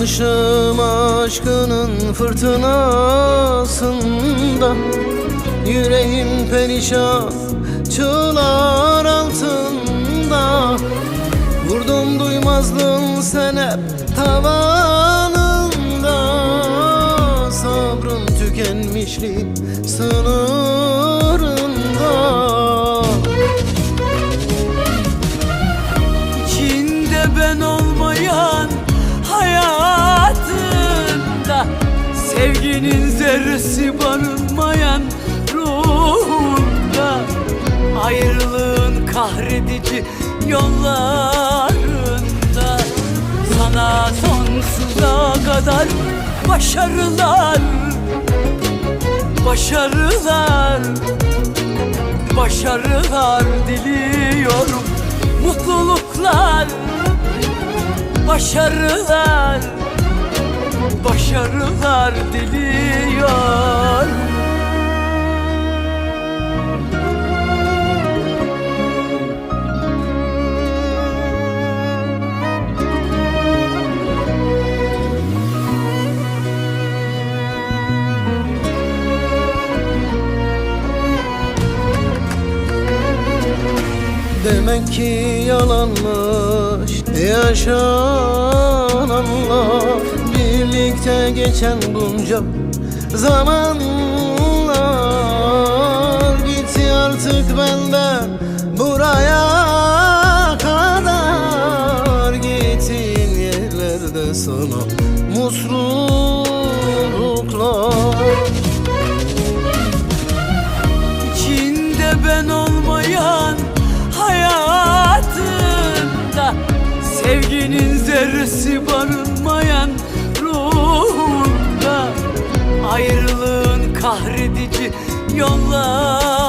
Kalmışım aşkının fırtınasında Yüreğim perişan çığlar altında Vurdum duymazlığın sen hep tavanında Sabrım tükenmişlik sınırında Sevginin zerresi barınmayan ruhunda Ayrılığın kahredici yollarında Sana sonsuza kadar başarılar Başarılar Başarılar diliyorum. Mutluluklar Başarılar Başarılar diliyorum Demek ki yalanmış yaşananlar Birlikte geçen bunca zamanlar. Gitti artık benden buraya kadar. Gittiğin yerlerde sana mutluluklar. İçinde ben olmayan hayatında Sevginin zerresi barınmayan kahredici yollarında.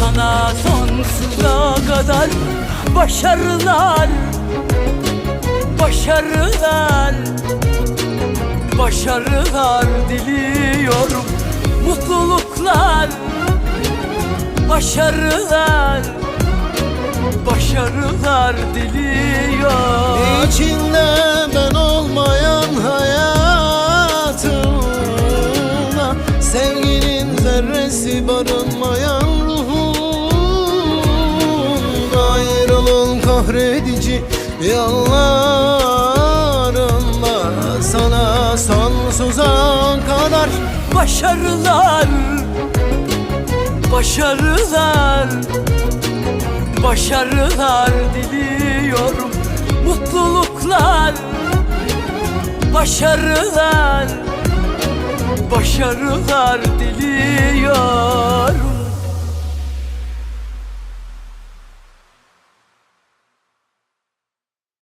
Sana sonsuza kadar başarılar Başarılar Başarılar diliyorum. Mutluluklar Başarılar Başarılar diliyorum. İçinde ben olmayan Sevginin zerresi barınmayan ruhumda Ayrılığın kahredici yollarında Sana sonsuza kadar Başarılar Başarılar Başarılar diliyorum. Mutluluklar Başarılar Başarılar diliyorum